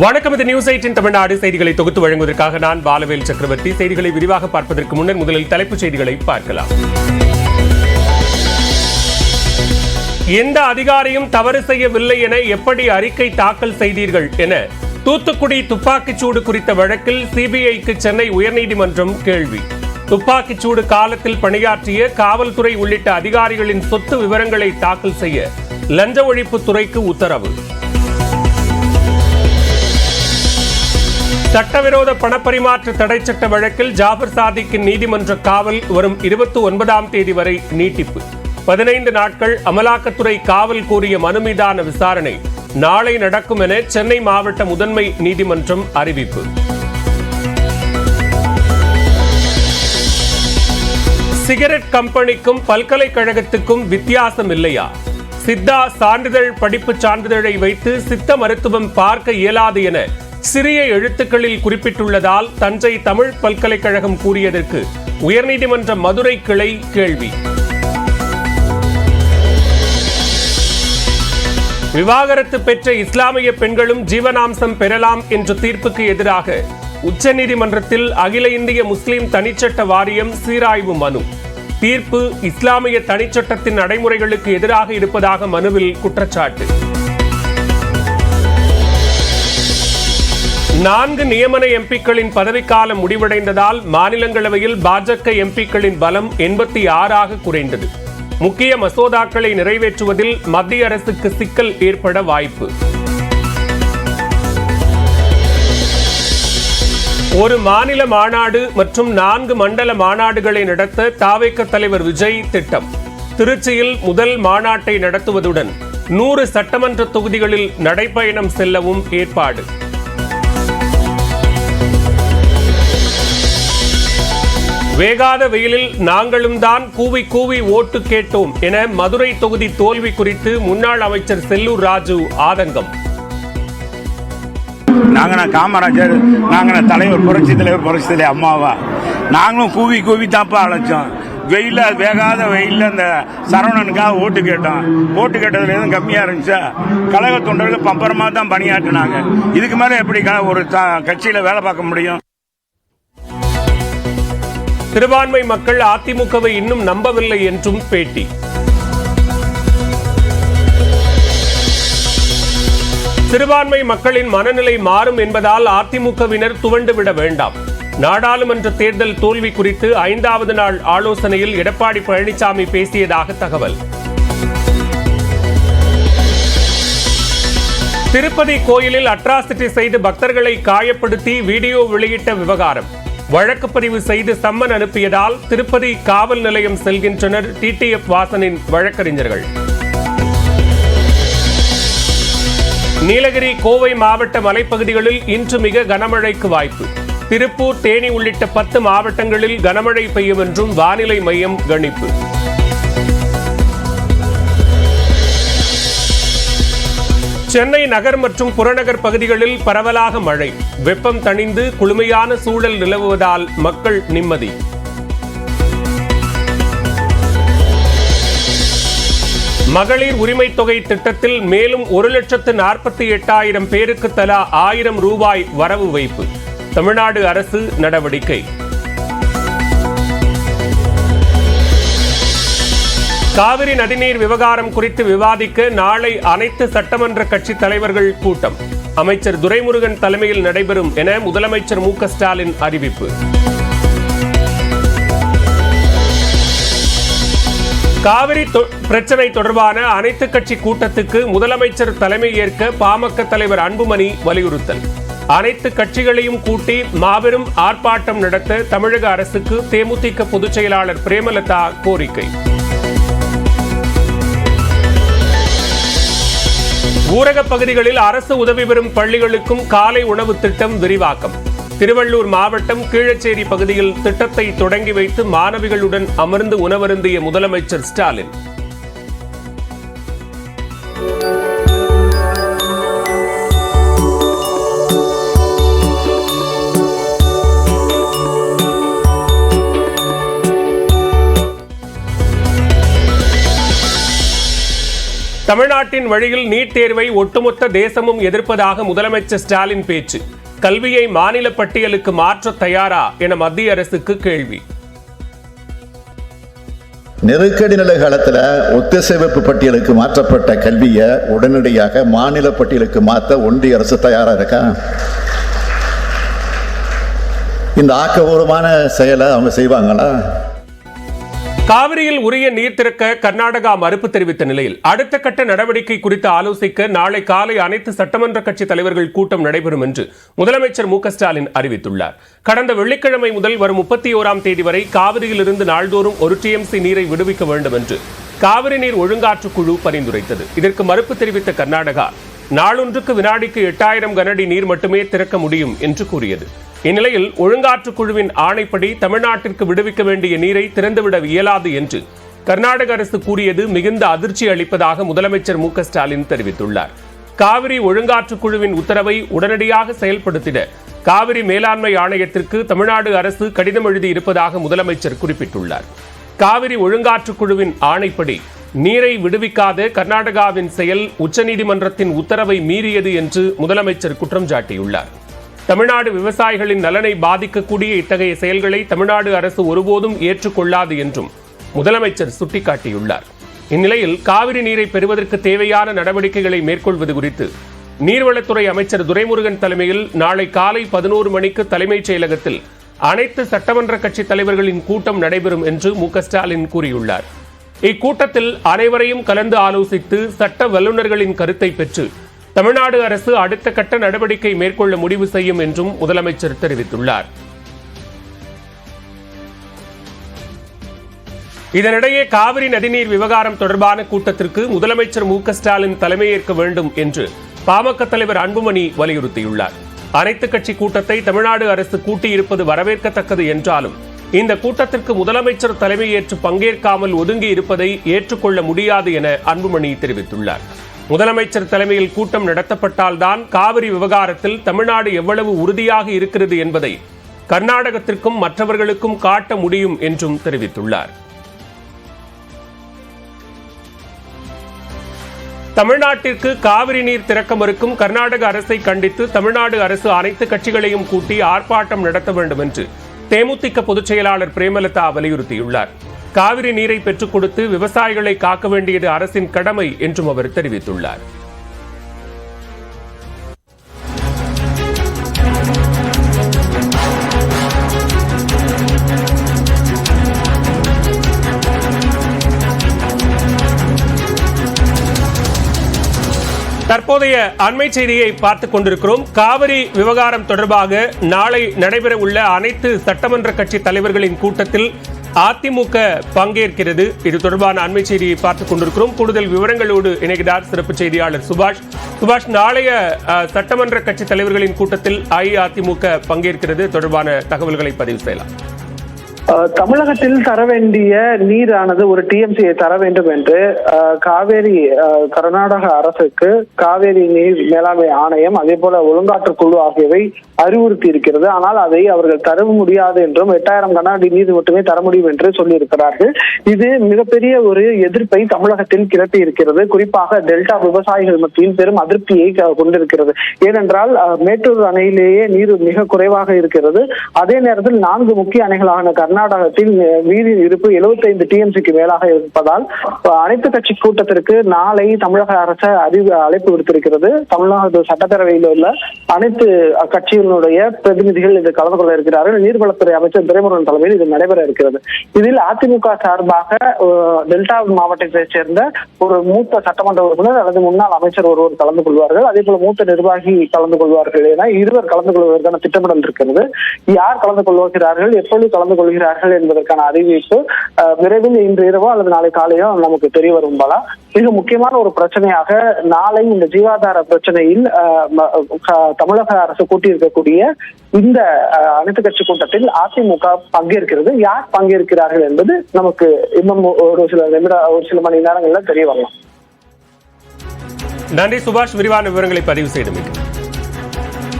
வணக்கம். இது news eighteen Tamil Nadu செய்திகளை தொகுத்து வழங்குவதற்காக நான் பாலவேல் சக்கரவர்த்தி. செய்திகளை விரிவாக பார்ப்பதற்கு முன்னர் முதலில் தலைப்புச் செய்திகளை பார்க்கலாம். எந்த அதிகாரியும் தவறு செய்யவில்லை என எப்படி அறிக்கை தாக்கல் செய்தீர்கள் என தூத்துக்குடி துப்பாக்கிச்சூடு குறித்த வழக்கில் சிபிஐக்கு சென்னை உயர்நீதிமன்றம் கேள்வி. துப்பாக்கிச்சூடு காலத்தில் பணியாற்றிய காவல்துறை உள்ளிட்ட அதிகாரிகளின் சொத்து விவரங்களை தாக்கல் செய்ய லஞ்ச ஒழிப்புத்துறைக்கு உத்தரவு. சட்டவிரோத பணப்பரிமாற்ற தடை சட்ட வழக்கில் ஜாபர் சாதிக்கின் நீதிமன்ற காவல் வரும் இருபத்தி ஒன்பதாம் தேதி வரை நீட்டிப்பு. பதினைந்து நாட்கள் அமலாக்கத்துறை காவல் கூறிய மனு மீதான விசாரணை. நாளை நடக்கும் என சென்னை மாவட்ட முதன்மை நீதிமன்றம் அறிவிப்பு. சிகரெட் கம்பெனிக்கும் பல்கலைக்கழகத்துக்கும் வித்தியாசம் இல்லையா சித்தா சான்றிதழ் படிப்பு சான்றிதழை வைத்து சித்த மருத்துவம் பார்க்க இயலாது என சிறிய எழுத்துக்களில் குறிப்பிட்டுள்ளதால் தஞ்சை தமிழ் பல்கலைக்கழகம் கூறியதற்கு உயர்நீதிமன்ற மதுரை கிளை கேள்வி. விவாகரத்து பெற்ற இஸ்லாமிய பெண்களும் ஜீவனாம்சம் பெறலாம் என்ற தீர்ப்புக்கு எதிராக உச்சநீதிமன்றத்தில் அகில இந்திய முஸ்லிம் தனிச்சட்ட வாரியம் சீராய்வு மனு. தீர்ப்பு இஸ்லாமிய தனிச்சட்டத்தின் நடைமுறைகளுக்கு எதிராக இருப்பதாக மனுவில் குற்றச்சாட்டு. நான்கு நியமன எம்பிக்களின் பதவிக்காலம் முடிவடைந்ததால் மாநிலங்களவையில் பாஜக எம்பிக்களின் பலம் எண்பத்தி ஆறாக குறைந்தது. முக்கிய மசோதாக்களை நிறைவேற்றுவதில் மத்திய அரசுக்கு சிக்கல் ஏற்பட வாய்ப்பு. ஒரு மாநில மாநாடு மற்றும் நான்கு மண்டல மாநாடுகளை நடத்த தாவேக்க தலைவர் விஜய் திட்டம். திருச்சியில் முதல் மாநாட்டை நடத்துவதுடன் நூறு சட்டமன்ற தொகுதிகளில் நடைப்பயணம் செல்லவும் ஏற்பாடு. வேகாத வெயிலில் நாங்களும் தான் கூவி கூவி ஓட்டு கேட்டோம் என மதுரை தொகுதி தோல்வி குறித்து முன்னாள் அமைச்சர் செல்லூர் ராஜு ஆதங்கம். நாங்கள் காமராஜர் நாங்கள் தலைவர் புரட்சி தலைவர் புரட்சி தலைவர் அம்மாவா. நாங்களும் கூவி கூவி தாப்பா அழைச்சோம். வெயில வேகாத வெயில்ல அந்த சரவணனுக்காக ஓட்டு கேட்டோம். ஓட்டு கேட்டதுல எதுவும் கம்மியா இருந்துச்சா? கழக தொண்டர்கள் பம்பரமா தான் பணியாற்றினாங்க. இதுக்கு மேல எப்படி ஒரு த- கட்சியில வேலை பார்க்க முடியும்? சிறுபான்மை மக்கள் அதிமுகவை இன்னும் நம்பவில்லை என்றும் பேட்டி. சிறுபான்மை மக்களின் மனநிலை மாறும் என்பதால் அதிமுகவினர் துவண்டு விட வேண்டாம். நாடாளுமன்ற தேர்தல் தோல்வி குறித்து ஐந்தாவது நாள் ஆலோசனையில் எடப்பாடி பழனிசாமி பேசியதாக தகவல். திருப்பதி கோயிலில் அட்ராசிட்டி செய்து பக்தர்களை காயப்படுத்தி வீடியோ வெளியிட்ட விவகாரம். வழக்கு பதிவு செய்து சம்மன் அனுப்பியதால் திருப்பதி காவல் நிலையம் செல்கின்றனர் டிடிஎஃப் வாசனின் வழக்கறிஞர்கள். நீலகிரி கோவை மாவட்ட மலைப்பகுதிகளில் இன்று மிக கனமழைக்கு வாய்ப்பு. திருப்பூர் தேனி உள்ளிட்ட பத்து மாவட்டங்களில் கனமழை பெய்யும் என்றும் வானிலை மையம் கணிப்பு. சென்னை நகர் மற்றும் புறநகர் பகுதிகளில் பரவலாக மழை. வெப்பம் தணிந்து குளுமையான சூழல் நிலவுவதால் மக்கள் நிம்மதி. மகளிர் உரிமை தொகை திட்டத்தில் மேலும் ஒரு லட்சத்து நாற்பத்தி எட்டாயிரம் பேருக்கு தலா ஆயிரம் ரூபாய் வரவு வைப்பு. தமிழ்நாடு அரசு நடவடிக்கை. காவிரி நதிநீர் விவகாரம் குறித்து விவாதிக்க நாளை அனைத்து சட்டமன்ற கட்சி தலைவர்கள் கூட்டம். அமைச்சர் துரைமுருகன் தலைமையில் நடைபெறும் என முதலமைச்சர் மு ஸ்டாலின் அறிவிப்பு. காவிரி தொ- பிரச்சனை தொடர்பான அனைத்து கட்சி கூட்டத்துக்கு முதலமைச்சர் தலைமை ஏற்க பாமக தலைவர் அன்புமணி வலியுறுத்தல். அனைத்து கட்சிகளையும் கூட்டி மாபெரும் ஆர்ப்பாட்டம் நடத்த தமிழக அரசுக்கு தேமுதிக பொதுச் செயலாளர் பிரேமலதா கோரிக்கை. ஊரகப் பகுதிகளில் அரசு உதவி பெறும் பள்ளிகளுக்கும் காலை உணவு திட்டம் விரிவாக்கம். திருவள்ளூர் மாவட்டம் கீழச்சேரி பகுதியில் திட்டத்தை தொடங்கி வைத்து மாணவிகளுடன் அமர்ந்து உணவருந்திய முதலமைச்சர் ஸ்டாலின். தமிழ்நாட்டின் வழியில் நீட் தேர்வை ஒட்டுமொத்த தேசமும் எதிர்ப்பதாக முதலமைச்சர் ஸ்டாலின் பேச்சு. கல்வியை மாநில பட்டியலுக்கு மாற்ற தயாரா என மத்திய அரசுக்கு கேள்வி. நெருக்கடி நிலை காலத்துல ஒத்திசைவப்பு பட்டியலுக்கு மாற்றப்பட்ட கல்வியை உடனடியாக மாநில பட்டியலுக்கு மாற்ற ஒன்றிய அரசு தயாராக இருக்கா? இந்த ஆக்கபூர்வமான செயலை அவங்க செய்வாங்களா? காவிரியில் உரிய நீர் திறக்க கர்நாடகா மறுப்பு தெரிவித்த நிலையில் அடுத்த கட்ட நடவடிக்கை குறித்து ஆலோசிக்க நாளை காலை அனைத்து சட்டமன்ற கட்சி தலைவர்கள் கூட்டம் நடைபெறும் என்று முதலமைச்சர் மு ஸ்டாலின் அறிவித்துள்ளார். கடந்த வெள்ளிக்கிழமை முதல் வரும் முப்பத்தி ஓராம் தேதி வரை காவிரியிலிருந்து நாள்தோறும் ஒரு டிஎம்சி நீரை விடுவிக்க வேண்டும் என்று காவிரி நீர் ஒழுங்காற்று குழு பரிந்துரைத்தது. இதற்கு மறுப்பு தெரிவித்த கர்நாடகா நாளொன்றுக்கு வினாடிக்கு எட்டாயிரம் கனஅடி நீர் மட்டுமே திறக்க முடியும் என்று கூறியது. இந்நிலையில் ஒழுங்காற்று குழுவின் ஆணைப்படி தமிழ்நாட்டிற்கு விடுவிக்க வேண்டிய நீரை திறந்துவிட இயலாது என்று கர்நாடக அரசு கூறியது மிகுந்த அதிர்ச்சி அளிப்பதாக முதலமைச்சர் மு ஸ்டாலின் தெரிவித்துள்ளார். காவிரி ஒழுங்காற்று குழுவின் உத்தரவை உடனடியாக செயல்படுத்திட காவிரி மேலாண்மை ஆணையத்திற்கு தமிழ்நாடு அரசு கடிதம் எழுதி இருப்பதாக முதலமைச்சர் குறிப்பிட்டுள்ளார். காவிரி ஒழுங்காற்று குழுவின் ஆணைப்படி நீரை விடுவிக்காத கர்நாடகாவின் செயல் உச்சநீதிமன்றத்தின் உத்தரவை மீறியது என்று முதலமைச்சர் குற்றம் சாட்டியுள்ளார். தமிழ்நாடு விவசாயிகளின் நலனை பாதிக்கக்கூடிய இத்தகைய செயல்களை தமிழ்நாடு அரசு ஒருபோதும் ஏற்றுக்கொள்ளாது என்றும் முதலமைச்சர் சுட்டிக்காட்டியுள்ளார். இந்நிலையில் காவிரி நீரை பெறுவதற்கு தேவையான நடவடிக்கைகளை மேற்கொள்வது குறித்து நீர்வளத்துறை அமைச்சர் துரைமுருகன் தலைமையில் நாளை காலை பதினோரு மணிக்கு தலைமைச் செயலகத்தில் அனைத்து சட்டமன்ற கட்சி தலைவர்களின் கூட்டம் நடைபெறும் என்று மு ஸ்டாலின் கூறியுள்ளார். இக்கூட்டத்தில் அனைவரையும் கலந்து ஆலோசித்து சட்ட வல்லுநர்களின் கருத்தை பெற்று தமிழ்நாடு அரசு அடுத்த கட்ட நடவடிக்கை மேற்கொள்ள முடிவு செய்யும் என்றும் முதலமைச்சர் தெரிவித்துள்ளார். இதனிடையே காவிரி நதிநீர் விவகாரம் தொடர்பான கூட்டத்திற்கு முதலமைச்சர் மு க ஸ்டாலின் தலைமையேற்க வேண்டும் என்று பாமக தலைவர் அன்புமணி வலியுறுத்தியுள்ளார். அனைத்து கட்சி கூட்டத்தை தமிழ்நாடு அரசு கூட்டியிருப்பது வரவேற்கத்தக்கது என்றாலும் இந்த கூட்டத்திற்கு முதலமைச்சர் தலைமையேற்று பங்கேற்காமல் ஒதுங்கி இருப்பதை ஏற்றுக்கொள்ள முடியாது என அன்புமணி தெரிவித்துள்ளார். முதலமைச்சர் தலைமையில் கூட்டம் நடத்தப்பட்டால்தான் காவிரி விவகாரத்தில் தமிழ்நாடு எவ்வளவு உறுதியாக இருக்கிறது என்பதை கர்நாடகத்திற்கும் மற்றவர்களுக்கும் காட்ட முடியும் என்றும் தெரிவித்துள்ளார். தமிழ்நாட்டிற்கு காவிரி நீர் திறக்க மறுக்கும் கர்நாடக அரசை கண்டித்து தமிழ்நாடு அரசு அனைத்து கட்சிகளையும் கூட்டி ஆர்ப்பாட்டம் நடத்த வேண்டும் என்று தேமுதிக பொதுச் செயலாளர் பிரேமலதா வலியுறுத்தியுள்ளார். காவிரி நீரை பெற்றுக் கொடுத்து விவசாயிகளை காக்க வேண்டியது அரசின் கடமை என்றும் அவர் தெரிவித்துள்ளார். தற்போதைய அண்மை செய்தியை பார்த்துக் கொண்டிருக்கிறோம். காவிரி விவகாரம் தொடர்பாக நாளை நடைபெற உள்ள அனைத்து சட்டமன்ற கட்சி தலைவர்களின் கூட்டத்தில் அதிமுக பங்கேற்கிறது. இது தொடர்பான அண்மை செய்தியை பார்த்துக் கொண்டிருக்கிறோம். கூடுதல் விவரங்களோடு இணைகிறார் சிறப்பு செய்தியாளர் சுபாஷ். சுபாஷ் நாளைய அஹ், சட்டமன்ற கட்சி தலைவர்களின் கூட்டத்தில் அஇஅதிமுக பங்கேற்கிறது. தொடர்பான தகவல்களை பதிவு செய்யலாம். தமிழகத்தில் தர வேண்டிய நீரானது ஒரு டிஎம்சியை தர வேண்டும் என்று காவேரி கர்நாடக அரசுக்கு காவேரி நீர் மேலாண்மை ஆணையம் அதே போல ஒழுங்காற்று குழு ஆகியவை அறிவுறுத்தி இருக்கிறது. ஆனால் அதை அவர்கள் தர முடியாது என்றும் எட்டாயிரம் கண்ணாடி நீர் மட்டுமே தர முடியும் என்று சொல்லியிருக்கிறார்கள். இது மிகப்பெரிய ஒரு எதிர்ப்பை தமிழகத்தில் கிளப்பி இருக்கிறது. குறிப்பாக டெல்டா விவசாயிகள் மத்தியில் பெரும் அதிருப்தியை கொண்டிருக்கிறது. ஏனென்றால் மேட்டூர் அணையிலேயே நீர் மிக குறைவாக இருக்கிறது. அதே நேரத்தில் நான்கு முக்கிய அணைகளான கர்நாடகத்தில் அஹ், இருப்பு 75 டிஎம்சிக்கு மேலாக இருப்பதால் அனைத்து கட்சி கூட்டத்திற்கு நாளை தமிழக அரசு அறிவு அழைப்பு விடுத்திருக்கிறது. தமிழ்நாடு சட்டப்பேரவையில் உள்ள அனைத்து கட்சிகளுடைய பிரதிநிதிகள் இதில் கலந்து கொள்ள இருக்கிறார்கள். நீர்வளத்துறை அமைச்சர் துரைமுருகன் தலைமையில் இது நடைபெற இருக்கிறது. இதில் அதிமுக சார்பாக டெல்டா மாவட்டத்தைச் சேர்ந்த ஒரு மூத்த சட்டமன்ற உறுப்பினர் அல்லது முன்னாள் அமைச்சர் ஒருவர் கலந்து கொள்வார்கள். அதே போல மூத்த நிர்வாகி கலந்து கொள்வார்கள் என இருவர் கலந்து கொள்வதற்கான திட்டமிடல் இருக்கிறது. யார் கலந்து கொள்வார்கள் எப்பொழுது கலந்து கொள்கிறார்கள்? என்பதற்கான அறிவிப்பு விரைவில் இன்று இரவோ அல்லது நாளை காலையோ நமக்கு தெரிய வரும் போல. மிக முக்கியமான ஒரு பிரச்சனையாக நாளை இந்த ஜீவாதார பிரச்சனையில் தமிழக அரசு கூட்டியிருக்கக்கூடிய இந்த அனைத்து கட்சி கூட்டத்தில் அதிமுக பங்கேற்கிறது. யார் பங்கேற்கிறார்கள் என்பது நமக்கு இன்னும் ஒரு சில நிமிட ஒரு சில மணி நேரங்களில் தெரிய வரலாம். நன்றி சுபாஷ் விரிவான விவரங்களை பதிவு செய்தமைக்கு